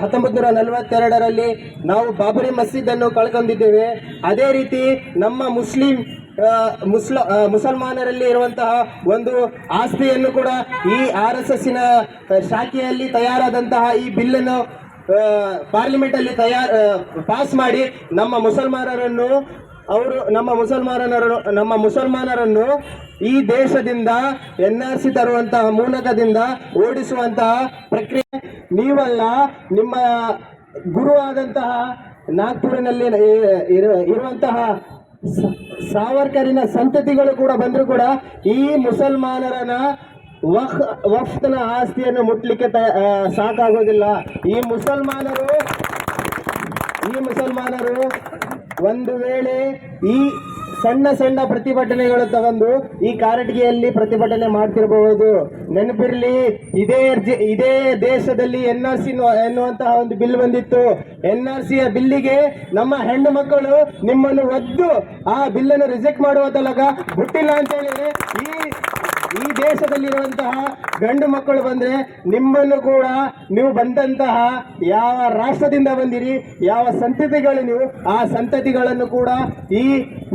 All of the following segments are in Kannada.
ಹತ್ತೊಂಬತ್ತು ನೂರ ನಲವತ್ತೆರಡರಲ್ಲಿ ನಾವು ಬಾಬರಿ ಮಸೀದ್ ಅನ್ನು ಕಳ್ಕೊಂಡಿದ್ದೇವೆ. ಅದೇ ರೀತಿ ನಮ್ಮ ಮುಸ್ಲಿಂ ಮುಸ್ಲ ಮುಸಲ್ಮಾನರಲ್ಲಿ ಇರುವಂತಹ ಒಂದು ಆಸ್ತಿಯನ್ನು ಕೂಡ ಈ ಆರ್ ಎಸ್ ಎಸ್ಸಿನ ಶಾಖೆಯಲ್ಲಿ ತಯಾರಾದಂತಹ ಈ ಬಿಲ್ಲನ್ನು ಪಾರ್ಲಿಮೆಂಟ್ ಅಲ್ಲಿ ತಯಾರ್ ಪಾಸ್ ಮಾಡಿ ನಮ್ಮ ಮುಸಲ್ಮಾನರನ್ನು ಅವರು ನಮ್ಮ ಮುಸಲ್ಮಾನರನ್ನು ನಮ್ಮ ಮುಸಲ್ಮಾನರನ್ನು ಈ ದೇಶದಿಂದ ಎನ್ ಆರ್ ಸಿ ತರುವಂತಹ ಮೂಲಕದಿಂದ ಓಡಿಸುವಂತಹ ಪ್ರಕ್ರಿಯೆ ನೀವಲ್ಲ, ನಿಮ್ಮ ಗುರು ಆದಂತಹ ನಾಗ್ಪುರಿನಲ್ಲಿ ಇರುವಂತಹ ಸಾವರ್ಕರಿನ ಸಂತತಿಗಳು ಕೂಡ ಬಂದರೂ ಕೂಡ ಈ ಮುಸಲ್ಮಾನರನ ವಖ್, ವಫ್ತನ ಆಸ್ತಿಯನ್ನು ಮುಟ್ಲಿಕ್ಕೆ ಸಾಕಾಗೋದಿಲ್ಲ. ಈ ಮುಸಲ್ಮಾನರು ಈ ಮುಸಲ್ಮಾನರು ಒಂದು ವೇಳೆ ಈ ಸಣ್ಣ ಸಣ್ಣ ಪ್ರತಿಭಟನೆಗಳು ತಗೊಂಡು ಈ ಕಾರಟಗಿಯಲ್ಲಿ ಪ್ರತಿಭಟನೆ ಮಾಡ್ತಿರಬಹುದು. ನೆನಪಿರ್ಲಿ, ಇದೇ ಇದೇ ದೇಶದಲ್ಲಿ ಎನ್ ಆರ್ ಸಿ ಎನ್ನುವಂತಹ ಒಂದು ಬಿಲ್ ಬಂದಿತ್ತು. ಎನ್ ಆರ್ ಸಿಯ ಬಿಲ್ಲಿಗೆ ನಮ್ಮ ಹೆಣ್ಣು ಮಕ್ಕಳು ನಿಮ್ಮನ್ನು ಒದ್ದು ಆ ಬಿಲ್ಲನ್ನು ರಿಜೆಕ್ಟ್ ಮಾಡುವ ತಲಕ ಬಿಟ್ಟಿಲ್ಲ ಅಂತ ಹೇಳಿದ್ರೆ ಈ ಈ ದೇಶದಲ್ಲಿರುವಂತಹ ಗಂಡು ಮಕ್ಕಳು ಬಂದ್ರೆ ನಿಮ್ಮನ್ನು ಕೂಡ ನೀವು ಬಂದಂತಹ ಯಾವ ರಾಷ್ಟ್ರದಿಂದ ಬಂದಿರಿ, ಯಾವ ಸಂತತಿಗಳು ನೀವು, ಆ ಸಂತತಿಗಳನ್ನು ಕೂಡ ಈ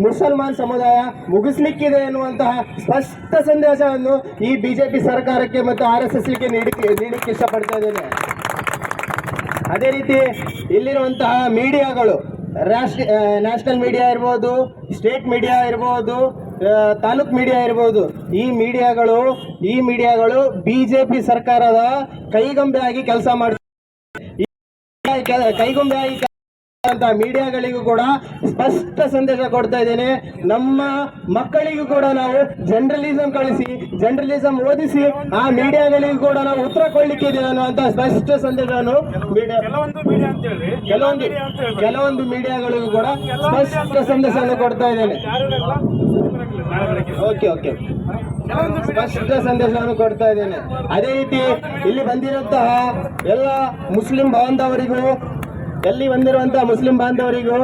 ಮುಸಲ್ಮಾನ್ ಸಮುದಾಯ ಮುಗಿಸ್ಲಿಕ್ಕಿದೆ ಎನ್ನುವಂತಹ ಸ್ಪಷ್ಟ ಸಂದೇಶವನ್ನು ಈ ಬಿಜೆಪಿ ಸರ್ಕಾರಕ್ಕೆ ಮತ್ತು ಆರ್ ಎಸ್ ಎಸ್ಗೆ ನೀಡಕ್ಕೆ ನೀಡಲಿಕ್ಕೆ ಇಷ್ಟಪಡ್ತಾ ಇದ್ದೇನೆ. ಅದೇ ರೀತಿ ಇಲ್ಲಿರುವಂತಹ ಮೀಡಿಯಾಗಳು, ರಾಷ್ಟ್ರ ನ್ಯಾಷನಲ್ ಮೀಡಿಯಾ ಇರ್ಬೋದು, ಸ್ಟೇಟ್ ಮೀಡಿಯಾ ಇರ್ಬೋದು ತಾಲೂಕ್ ಮೀಡಿಯಾ ಇರ್ಬೋದು ಈ ಮೀಡಿಯಾಗಳು ಈ ಮೀಡಿಯಾಗಳು ಬಿಜೆಪಿ ಸರ್ಕಾರದ ಕೈಗೊಂಬೆ ಆಗಿ ಕೆಲಸ ಮಾಡ್ತಾರೆ ಕೈಗೊಂಬೆ ಆಗಿ ಅಂತ ಮೀಡಿಯಾಗಳಿಗೂ ಕೂಡ ಸ್ಪಷ್ಟ ಸಂದೇಶ ಕೊಡ್ತಾ ಇದ್ದೇನೆ. ನಮ್ಮ ಮಕ್ಕಳಿಗೂ ಕೂಡ ನಾವು ಜರ್ನಲಿಸಂ ಕಳಿಸಿ ಜರ್ನಲಿಸಂ ಓದಿಸಿ ಆ ಮೀಡಿಯಾಗಳಿಗೂ ಕೂಡ ನಾವು ಉತ್ತರ ಕೊಡ್ಲಿಕ್ಕೆ ಇದೆ ಅನ್ನುವಂತ ಸ್ಪಷ್ಟ ಸಂದೇಶವನ್ನು ಕೆಲವೊಂದು ಕೆಲವೊಂದು ಮೀಡಿಯಾಗಳಿಗೂ ಕೂಡ ಸ್ಪಷ್ಟ ಸಂದೇಶವನ್ನು ಕೊಡ್ತಾ ಇದ್ದೇನೆ. ಓಕೆ ಓಕೆ ಸ್ಪಷ್ಟ ಸಂದೇಶವನ್ನು ಕೊಡ್ತಾ ಇದ್ದೇನೆ. ಅದೇ ರೀತಿ ಇಲ್ಲಿ ಬಂದಿರುವಂತಹ ಎಲ್ಲ ಮುಸ್ಲಿಂ ಬಾಂಧವರಿಗೂ, ಎಲ್ಲಿ ಬಂದಿರುವಂತಹ ಮುಸ್ಲಿಂ ಬಾಂಧವರಿಗೂ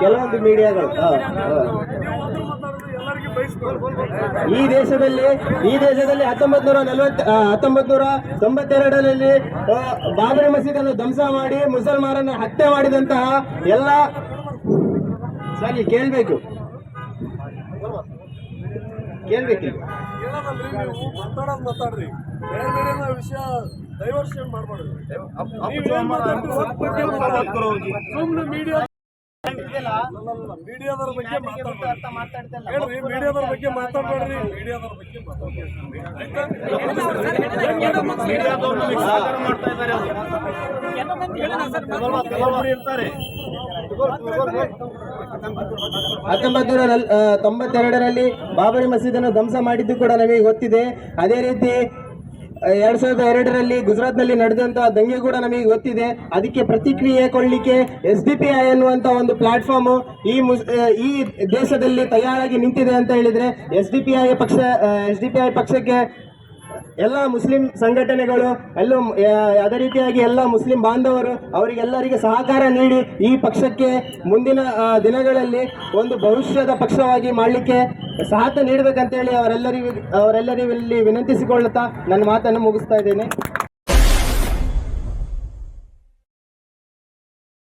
ಕೆಲವೊಂದು ಮೀಡಿಯಾಗಳು ಈ ದೇಶದಲ್ಲಿ ಈ ದೇಶದಲ್ಲಿ ಹತ್ತೊಂಬತ್ ನೂರ ನಲವತ್ ಹತ್ತೊಂಬತ್ ನೂರ ತೊಂಬತ್ತೆರಡರಲ್ಲಿ ಬಾಬರಿ ಮಸೀದನ್ನು ಧ್ವಂಸ ಮಾಡಿ ಮುಸಲ್ಮಾನರನ್ನು ಹತ್ಯೆ ಮಾಡಿದಂತಹ ಎಲ್ಲ ಸರಿ ಕೇಳ್ಬೇಕು. ಕೇಳ್ಬೇಕು ಹೇಳೋದಲ್ರಿ ನೀವು ಮಾತಾಡೋದು ಮಾತಾಡ್ರಿ. ಬೇರೆ ಬೇರೆ ವಿಷಯ ಡೈವರ್ಷನ್ ಮಾಡಬಾರ್ದು. ಸುಮ್ಮನೆ ಮೀಡಿಯಾ ಮೀಡಿಯಾದವ್ರ ಬಗ್ಗೆ ಮಾತಾಡ್ಬೇಡಿ. ಹೇಳ್ರಿ ಮೀಡಿಯಾದವ್ರ ಬಗ್ಗೆ ಮಾತಾಡ್ಬೇಡ್ರಿ ಮೀಡಿಯಾದವ್ರ ಬಗ್ಗೆ ಹತ್ತೊಂಬತ್ತು ನೂರ ತೊಂಬತ್ತೆರಡರಲ್ಲಿ ಬಾಬರಿ ಮಸೀದನ್ನು ಧ್ವಂಸ ಮಾಡಿದ್ದು ಕೂಡ ನಮಗೆ ಗೊತ್ತಿದೆ. ಅದೇ ರೀತಿ ಎರಡ್ ಸಾವಿರದ ಎರಡರಲ್ಲಿ ಗುಜರಾತ್ನಲ್ಲಿ ನಡೆದಂತ ದಂಗೆ ಕೂಡ ನಮಗೆ ಗೊತ್ತಿದೆ. ಅದಕ್ಕೆ ಪ್ರತಿಕ್ರಿಯೆ ಕೊಡಲಿಕ್ಕೆ ಎಸ್ ಡಿ ಪಿ ಐ ಅನ್ನುವಂತ ಒಂದು ಪ್ಲಾಟ್ಫಾರ್ಮ್ ಈ ಈ ದೇಶದಲ್ಲಿ ತಯಾರಾಗಿ ನಿಂತಿದೆ ಅಂತ ಹೇಳಿದ್ರೆ ಎಸ್ ಡಿ ಪಿ ಐ ಪಕ್ಷ ಎಸ್ ಡಿ ಪಿ ಐ ಪಕ್ಷಕ್ಕೆ ಎಲ್ಲ ಮುಸ್ಲಿಂ ಸಂಘಟನೆಗಳು, ಎಲ್ಲೂ ಅದೇ ರೀತಿಯಾಗಿ ಎಲ್ಲ ಮುಸ್ಲಿಂ ಬಾಂಧವರು ಅವರಿಗೆಲ್ಲರಿಗೆ ಸಹಕಾರ ನೀಡಿ ಈ ಪಕ್ಷಕ್ಕೆ ಮುಂದಿನ ದಿನಗಳಲ್ಲಿ ಒಂದು ಭವಿಷ್ಯದ ಪಕ್ಷವಾಗಿ ಮಾಡಲಿಕ್ಕೆ ಸಾಥ ನೀಡಬೇಕಂತೇಳಿ ಅವರೆಲ್ಲರಿಗೂ ಅವರೆಲ್ಲರಲ್ಲಿ ವಿನಂತಿಸಿಕೊಳ್ಳುತ್ತಾ ನನ್ನ ಮಾತನ್ನು ಮುಗಿಸ್ತಾ ಇದ್ದೇನೆ.